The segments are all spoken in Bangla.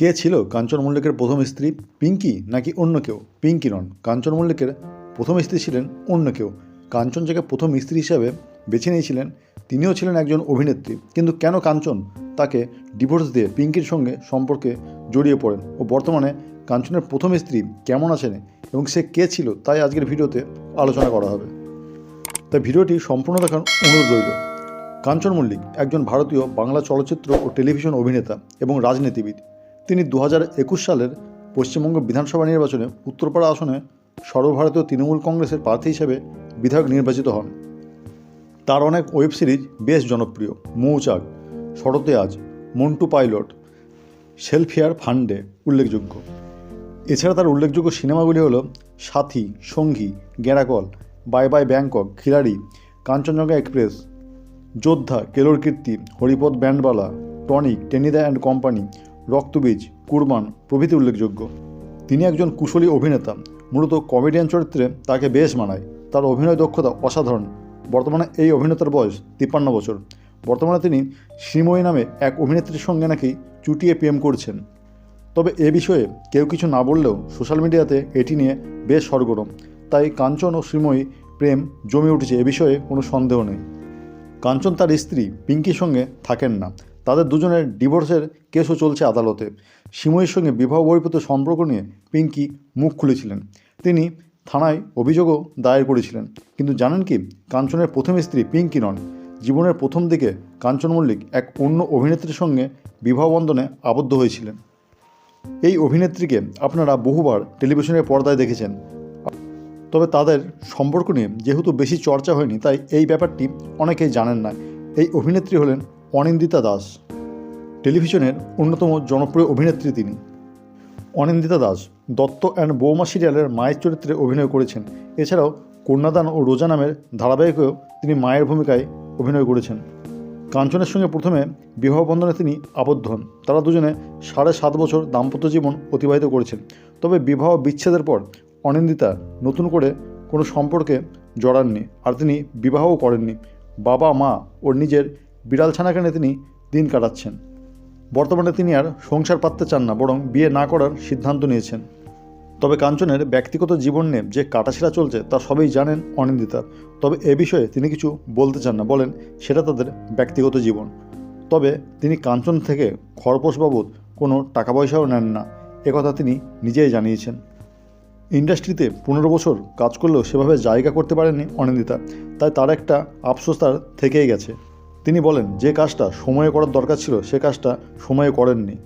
কে ছিল কাঞ্চন মল্লিকের প্রথম স্ত্রী, পিঙ্কি, নাকি অন্য কেউ? পিঙ্কি নন। কাঞ্চন মল্লিকের প্রথম স্ত্রী ছিলেন অন্য কেউ। কাঞ্চন যাকে প্রথম স্ত্রী হিসাবে বেছে নিয়েছিলেন, তিনিও ছিলেন একজন অভিনেত্রী। কিন্তু কেন কাঞ্চন তাকে ডিভোর্স দিয়ে পিঙ্কির সঙ্গে সম্পর্কে জড়িয়ে পড়েন? ও বর্তমানে কাঞ্চনের প্রথম স্ত্রী কেমন আছেন এবং সে কে ছিল, তাই আজকের ভিডিওতে আলোচনা করা হবে। তাই ভিডিওটি সম্পূর্ণ দেখার অনুরোধ রইল। কাঞ্চন মল্লিক একজন ভারতীয় বাংলা চলচ্চিত্র ও টেলিভিশন অভিনেতা এবং রাজনীতিবিদ। তিনি দু সালের পশ্চিমবঙ্গ বিধানসভা নির্বাচনে উত্তরপাড়া আসনে সর্বভারতীয় তৃণমূল কংগ্রেসের প্রার্থী হিসেবে বিধায়ক নির্বাচিত হন। তার অনেক ওয়েব সিরিজ বেশ জনপ্রিয়। মৌচাক শরতে আজ মন্টু পাইলট, সেলফিয়ার ফান্ডে উল্লেখযোগ্য। এছাড়া তার উল্লেখযোগ্য সিনেমাগুলি হলো সাথী, সঙ্গী গেঁড়াকল bye bye Bangkok, Khiladi, Kanchenjunga express, Yoddha, Kelor Kirti, Haripada Bandwala tonic, Tenida and company Raktabeej, Qurbaan প্রভৃতি উল্লেখযোগ্য। তিনি একজন কুশলী অভিনেতা। মূলত কমেডিয়ান চরিত্রে তাকে বেশ মানায়। তার অভিনয় দক্ষতা অসাধারণ। বর্তমানে এই অভিনেতার বয়স তিপ্পান্ন বছর। বর্তমানে তিনি শ্রীময়ী নামে এক অভিনেত্রীর সঙ্গে নাকি চুটিয়ে প্রেম করছেন। তবে এ বিষয়ে কেউ কিছু না বললেও সোশ্যাল মিডিয়াতে এটি নিয়ে বেশ সরগরম। তাই কাঞ্চন ও শ্রীময়ী প্রেম জমে উঠেছে এ বিষয়ে কোনো সন্দেহ নেই। কাঞ্চন তার স্ত্রী পিঙ্কির সঙ্গে থাকেন না। তাদের দুজনের ডিভোর্সের কেসও চলছে আদালতে। সিমইয়ের সঙ্গে বিবাহ বহির্ভূত সম্পর্ক নিয়ে পিঙ্কি মুখ খুলেছিলেন। তিনি থানায় অভিযোগও দায়ের করেছিলেন। কিন্তু জানেন কি, কাঞ্চনের প্রথম স্ত্রী পিঙ্কি নন। জীবনের প্রথম দিকে কাঞ্চন মল্লিক এক অন্য অভিনেত্রীর সঙ্গে বিবাহ বন্ধনে আবদ্ধ হয়েছিলেন। এই অভিনেত্রীকে আপনারা বহুবার টেলিভিশনের পর্দায় দেখেছেন। তবে তাদের সম্পর্ক নিয়ে যেহেতু বেশি চর্চা হয়নি, তাই এই ব্যাপারটি অনেকেই জানেন না। এই অভিনেত্রী হলেন অনিন্দিতা দাস। টেলিভিশনের অন্যতম জনপ্রিয় অভিনেত্রী তিনি। অনিন্দিতা দাস দত্ত অ্যান্ড বৌমা সিরিয়ালের মায়ের চরিত্রে অভিনয় করেছেন। এছাড়াও কন্যাদান ও রোজা নামের ধারাবাহিকেও তিনি মায়ের ভূমিকায় অভিনয় করেছেন। কাঞ্চনের সঙ্গে প্রথমে বিবাহ বন্ধনে তিনি আবদ্ধ হন। তারা দুজনে সাড়ে সাত বছর দাম্পত্য জীবন অতিবাহিত করেছেন। তবে বিবাহ বিচ্ছেদের পর অনিন্দিতা নতুন করে কোনো সম্পর্কে জড়াননি আর তিনি বিবাহও করেননি। বাবা, মা ও নিজের বিড়াল ছানাকে নিয়ে তিনি দিন কাটাচ্ছেন। বর্তমানে তিনি আর সংসার পাততে চান না, বরং বিয়ে না করার সিদ্ধান্ত নিয়েছেন। তবে কাঞ্চনের ব্যক্তিগত জীবন নিয়ে যে কাটাছেড়া চলছে তা সবই জানেন অনিন্দিতা। তবে এ বিষয়ে তিনি কিছু বলতে চান না, বলেন সেটা তাদের ব্যক্তিগত জীবন। তবে তিনি কাঞ্চন থেকে খরপোশ বাবদ কোনো টাকা পয়সাও নেন না একথা তিনি নিজেই জানিয়েছেন। ইন্ডাস্ট্রিতে পনেরো বছর কাজ করলেও সেভাবে জায়গা করতে পারেননি অনিন্দিতা, তাই তার একটা আফসোস তার থেকেই গেছে। তিনি বলেন, যে কাজটা সময়ে করার দরকার ছিল, সে কাজটা সময়ে করেননি।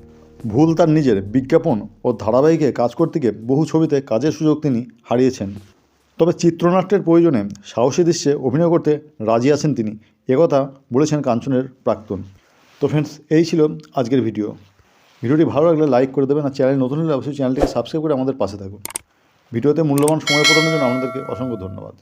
ভুল তার নিজের বিজ্ঞাপন ও ধারাবাহিকে কাজ করতে গিয়ে বহু ছবিতে কাজের সুযোগ তিনি হারিয়েছেন। তবে চিত্রনাট্যের প্রয়োজনে সাহসী দৃশ্যে অভিনয় করতে রাজি আছেন তিনি। একথা বলেছেন কাঞ্চনের প্রাক্তন। তো ফ্রেন্ডস এই ছিল আজকের ভিডিও। ভিডিওটি ভালো লাগলে লাইক করে দেবেন আর চ্যানেল নতুন হলে অবশ্যই চ্যানেলটিকে সাবস্ক্রাইব করে আমাদের পাশে থাকুন। ভিডিওতে মূল্যবান সময় প্রদানের জন্য আপনাদেরকে অসংখ্য ধন্যবাদ।